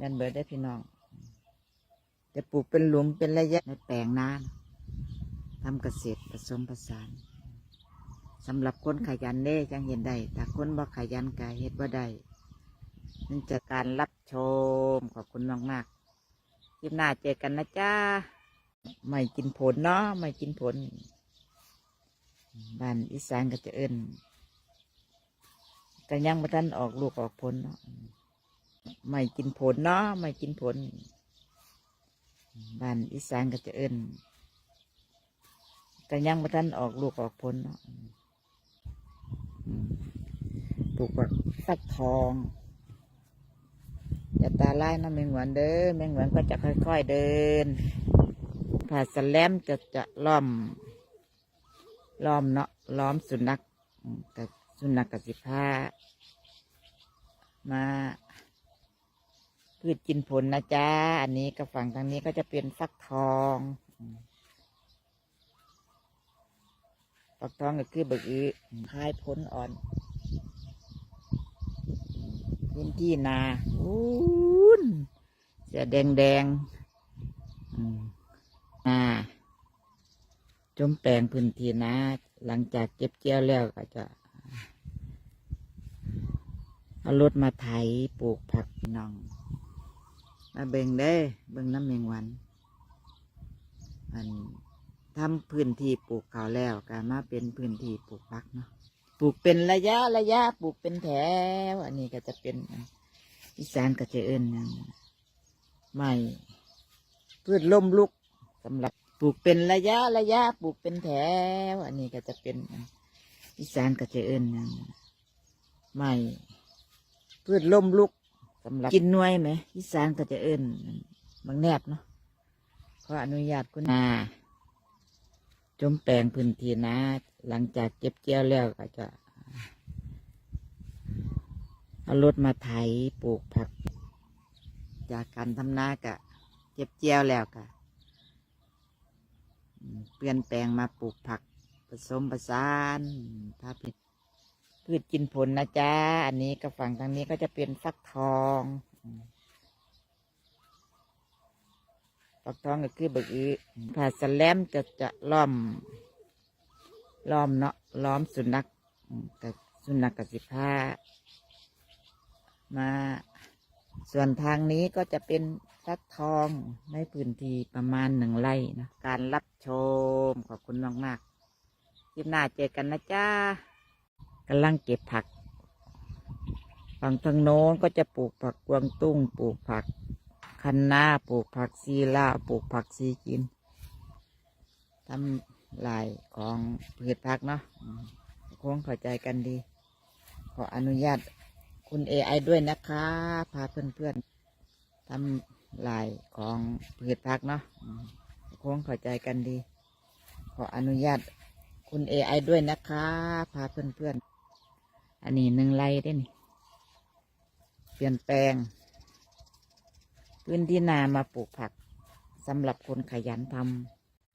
แม่นเบิดได้พี่น้อง จะปลูกเป็นหลุมเป็นระยะในแปลงนานทำเกษตรผสมผสานสำหรับคนขยันเด้จังเห็นได้แต่คนบ่ขยันกายเฮ็ดบ่ได้นั่นจะการรับชมขอบคุณมากมากๆคลิปหน้าเจอกันนะจ้าไม่กินผลเนาะไม่กินผลบ้านอีสานก็จะเอิ้นกันยังมาทันออกลูกออกผลเนาะ ไม่กินผลเนาะไม่กินผลบ้านอีสานก็จะเอิ้นกันยังมาทันออกลูกออกผลเนาะปลูกผักฟักทองอย่าตาไล่นะแมงหวนเด้อแมงหวนก็จะค่อยๆเดินผ่าสแลมจะจะล้อมล้อมเนาะล้อมสุนัขกับสุนัขกับสิผ้ามา พืชกินผลนะจ๊ะ อันนี้กับฝั่งทางนี้ก็จะเป็นฟักทองอืมฟักทองก็คือบักอือคายผลอ่อน พื้นที่นาอู้นเสียแดงแดงๆอืมนาจมแปลงพื้นที่นะหลังจากเก็บเกี่ยวแล้วก็จะเอารถมาไถปลูกผักพี่น้อง มาเบ่งเด้เบิ่งน้ำเมงวันมันทำพื้นที่ปลูกเขาวแล้วก็มาเป็นพื้นที่ปลูกผักเนาะปลูกเป็นระยะระยะปลูกเป็นแถวอันนี้ก็จะเป็นอีสานก็จะเอิ้นหยังไม่พืชล่มลุกสำหรับปลูกเป็นระยะระยะปลูกเป็นแถวอันนี้ก็จะเป็นอีสานก็จะเอิ้นหยังไม่พืชล่มลุก สำหรับกินหน่วยไหมอีสานก็จะเอิ้นบางแนบเนาะขออนุญาตคุณนาจมแปลงพื้นที่นาหลังจากเก็บเกี่ยวแล้วก็จะเอารถมาไถปลูกผัก จากการทำนากะเก็บเกี่ยวแล้วกะอืมเปลี่ยนแปลงมาปลูกผักผสมผสานถ้าผิด พืชกินผลนะจ๊ะ อันนี้ก็ฝั่งทางนี้ก็จะเป็นฟักทองฟักทองก็คือบักอือผ่าสแลมจะจะล้อมล้อมเนาะล้อมสุนัขกับสุนัขกับสิผ้ามาส่วนทางนี้ก็จะเป็นฟักทองในพื้นที่ประมาณหนึ่งไร่นะ การรับชม ขอบคุณมาก ๆ คลิปหน้าเจอกันนะจ๊ะ กำลังเก็บผัก ฝั่งทางโน้นก็จะปลูกผักกวางตุ้ง ปลูกผักคันนาปลูกผักซีล่าปลูกผักซีกินทำลายของพืชผักเนาะคงเข้าใจกันดี ขออนุญาตคุณเอไอด้วยนะคะ พาเพื่อนๆทำลายของพืชผักเนาะคงเข้าใจกันดี ขออนุญาตคุณเอไอด้วยนะคะ พาเพื่อนๆ อันนี้หนึ่งไร่ได้นี่ เปลี่ยนแปลง พื้นที่นามาปลูกผักสำหรับคนขยันท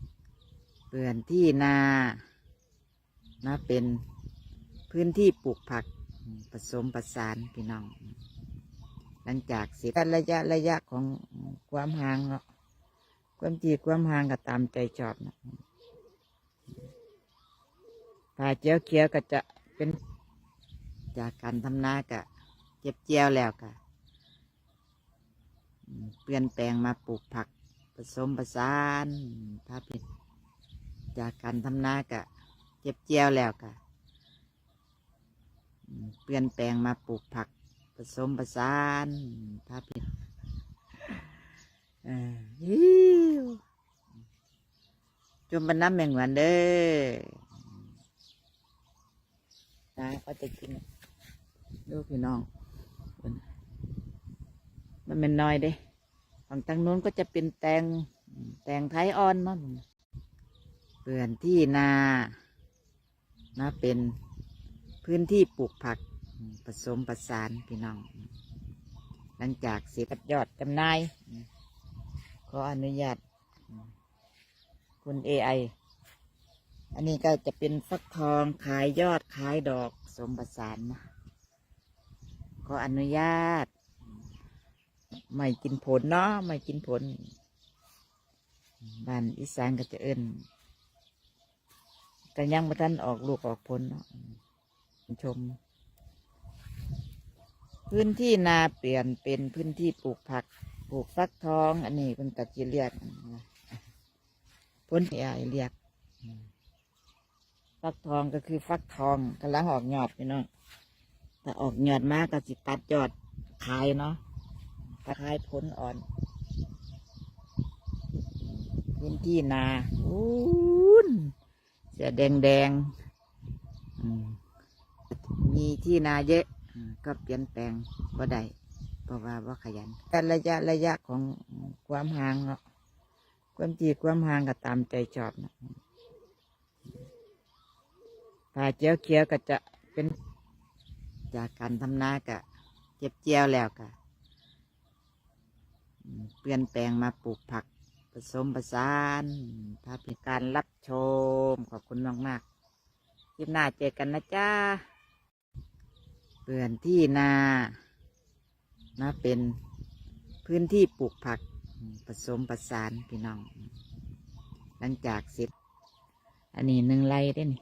ำเปลี่ยนที่นามาเป็นพื้นที่ปลูกผักผสมประสานพี่น้อง หลังจากเสร็จระยะระยะของความห่างเนาะความที่ความห่างก็ตามใจชอบนะผ่าเจียวเขียวก็จะเป็น จากการทำนากะเก็บเจียวแล้วกะเปลี่ยนแปลงมาปลูกผักผสมผสานถ้าผิดจากการทำนากะเก็บเจียวแล้วกะเปลี่ยนแปลงมาปลูกผักผสมผสานถ้าผิดเออฮิวจมเป็นน้ำแมงวันเด้อนะก็จะกิน ดูพี่น้องมันเป็นน้อยเด้ฝั่งทางโน้นก็จะเป็นแตงแตงไทยอ่อนเนาะเปลี่ยนที่นานะเป็นพื้นที่ปลูกผักผสมประสานพี่น้อง หลังจากเสียกับยอดจำนายขออนุญาตคุณเอไออันนี้ก็จะเป็นฟักทองขายยอดขายดอกสมประสานนะ ขออนุญาต ไม่กินผลเนาะไม่กินผลบ้านอีสานก็จะเอิ้นแต่ยังไม่ทันออกลูกออกผลเนาะชม พื้นที่นาเปลี่ยนเป็นพื้นที่ปลูกผัก ปลูกฟักทอง อันนี้เป็นกัจีเรียกพ้นใหญ่เรียก ฟักทองก็คือฟักทองกำลังออกยอดพี่น้อง แต่ออกยอดมากก็สิตัดยอดขายเนาะขายผลอ่อนพื้นที่นาอู้นเสียแดงแดงๆมีที่นาเยอะก็เปลี่ยนแปลงก็ได้เพราะว่าว่าขยันแต่ระยะระยะของความห่างเนาะความจีความห่างก็ตามใจชอบนะผ่าเจียวเขียวก็จะเป็น จากการทำนากะเจ็บเจียวแล้วกะเปลี่ยนแปลงมาปลูกผักผสมผสานถ้าเป็นการรับชม ขอบคุณมากมากๆคลิปหน้าเจอกันนะจ้าเปลี่ยนที่นานะเป็นพื้นที่ปลูกผักอืมผสมผสานพี่น้อง หลังจากเสร็จ อันนี้หนึ่งไร่ได้นี่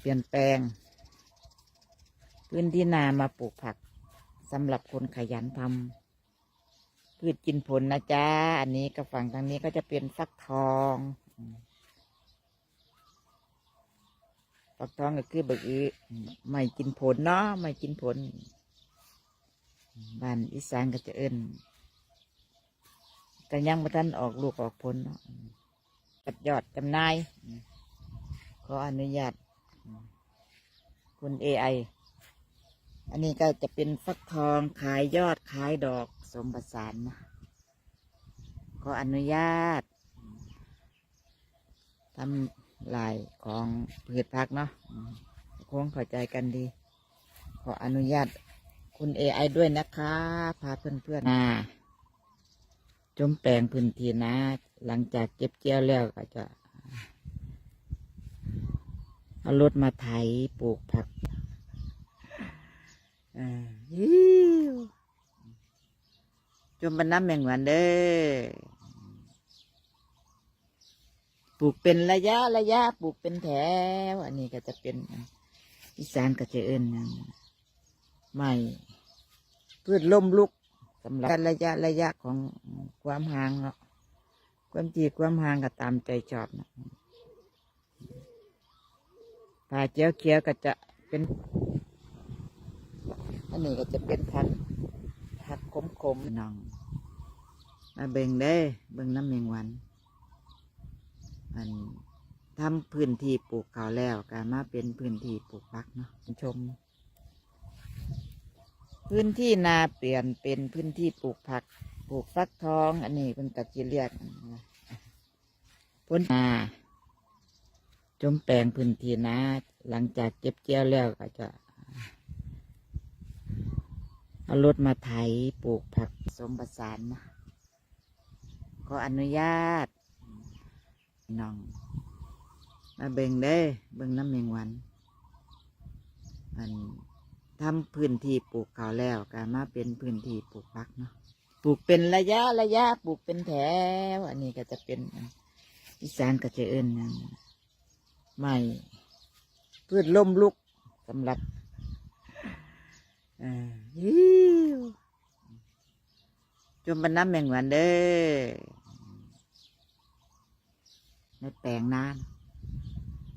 เปลี่ยนแปลง พื้นที่นามาปลูกผักสำหรับคนขยันทำพืชกินผลนะจ๊ะ อันนี้ก็ฝั่งทางนี้ก็จะเป็นฟักทองฟักทองก็คือแบักอือไม่กินผลเนาะไม่กินผลบ้านอีสานก็จะเอิ้นแต่ยังม่ทันออกลูกออกผลตัดยอดจำนาย ขออนุญาตคุณเอไอ อันนี้ก็จะเป็นฟักทองขายยอดขายดอกสมประสานนะขออนุญาตทำลายของพืชพักเนาะคงเข้าใจกันดี ขออนุญาตคุณเอไอด้วยนะคะ พาเพื่อนๆนาจมแปลงพื้นที่นะ หลังจากเก็บเกี่ยวแล้วก็จะเอารถมาไถปลูกผัก อ่าฮิวจมบรรน้ำแมงวันเด้อปลูกเป็นระยะระยะปลูกเป็นแถว อันนี้ก็จะเป็นอีสานก็จะเอิ้นหยังไม่พืชล่มลุกสำหรับระยะระยะของความห่างเนาะความจีความห่างก็ตามใจชอบนะผ่าเจียวเขียวก็จะเป็น อันนี้ก็จะเป็นพันธุ์ผักขมๆน้อง มาเบ่งได้เบ่งน้ำเมงวัน อันทำพื้นที่ปลูกเขาวแล้วก็มาเป็นพื้นที่ปลูกพักเนาะชม พื้นที่นาเปลี่ยนเป็นพื้นที่ปลูกผัก ปลูกฟักทอง อันนี้เป็นกัจีเรียกพ้นนาจมแปลงพื้นที่นาหลังจากเก็บเกี่ยวแล้วก็จะ เอารถมาไถปลูกผักสมผสานนะขออนุญาตน้อง มาเบ่งได้เบ่งน้ำเมงวันอันทำพื้นที่ปลูกเขาวแล้วก็มาเป็นพื้นที่ปลูกผักเนาะปลูกเป็นระยะระยะปลูกเป็นแถวอันนี้ก็จะเป็นอีสานก็จะเอิ้นใหม่พืชล่มลุกสำหรับ อ่าจมบรรน้ำแมงวันเด้อในแปลงนา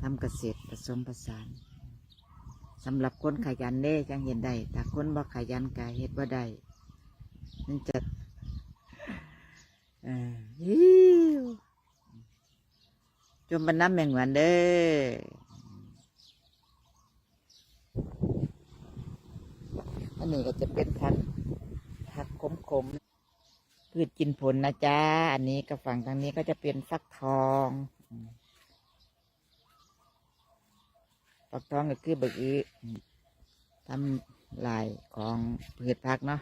ทำเกษตรผสมผสานสำหรับคนขยันเด้จังเห็นได้แต่คนบ่ขยันกายเฮ็ดบ่ได้มันจะอ่าจมบรรน้ำแมงวันเด้อ อันนี้ก็จะเป็นพันธุ์ผักขมๆพืชกินผลนะจ๊ะ อันนี้ก็ฝั่งทางนี้ก็จะเป็นฟักทองฟักทองก็คือบักอืออืมทำลายของพืชผักเนาะ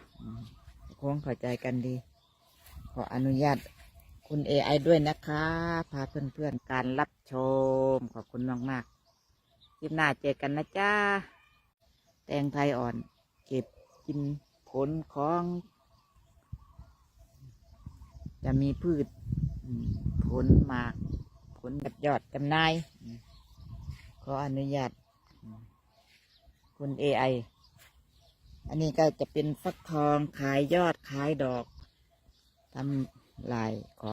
คงเข้าใจกันดี ขออนุญาตคุณเอไอด้วยนะคะ พาเพื่อนๆการรับชม ขอบคุณมากๆคลิปหน้าเจอกันนะจ้าแตงไทยอ่อน เก็บกินผลของ จะมีพืชผลหมาก ผลแบบยอดจำนายขออนุญาตคุณอไออันนี้ก็จะเป็นฟักทองขายยอดขายดอกทำลายขอ